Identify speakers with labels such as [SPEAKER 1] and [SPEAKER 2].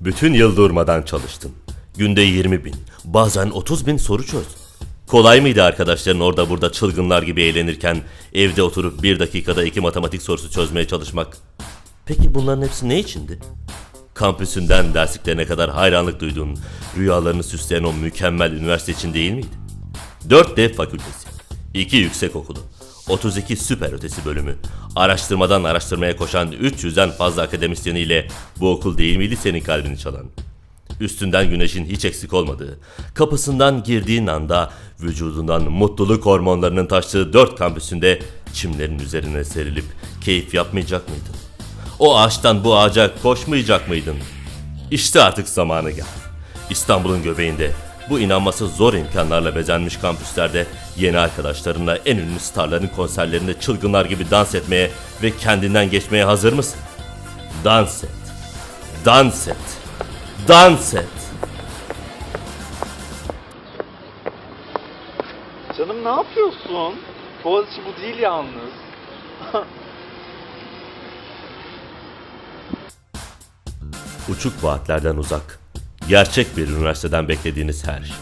[SPEAKER 1] Bütün yıl durmadan çalıştın. Günde 20 bin, bazen 30 bin soru çöz. Kolay mıydı arkadaşların orada burada çılgınlar gibi eğlenirken evde oturup bir dakikada iki matematik sorusu çözmeye çalışmak? Peki bunların hepsi ne içindi? Kampüsünden dersliklerine kadar hayranlık duyduğun, rüyalarını süsleyen o mükemmel üniversite için değil miydi? 4 dev fakültesi, 2 yüksek okulu, 32 süper ötesi bölümü, araştırmadan araştırmaya koşan 300'den fazla akademisyeniyle bu okul değil miydi senin kalbini çalan? Üstünden güneşin hiç eksik olmadığı, kapısından girdiğin anda vücudundan mutluluk hormonlarının taştığı dört kampüsünde çimlerin üzerine serilip keyif yapmayacak mıydın? O ağaçtan bu ağaca koşmayacak mıydın? İşte artık zamanı geldi. İstanbul'un göbeğinde bu inanması zor imkanlarla bezenmiş kampüslerde yeni arkadaşlarınla en ünlü starların konserlerinde çılgınlar gibi dans etmeye ve kendinden geçmeye hazır mısın? Dans et. Dans et. Dans et.
[SPEAKER 2] Canım ne yapıyorsun? Boğaziçi bu değil yalnız.
[SPEAKER 1] Uçuk vaatlerden uzak, gerçek bir üniversiteden beklediğiniz her şey.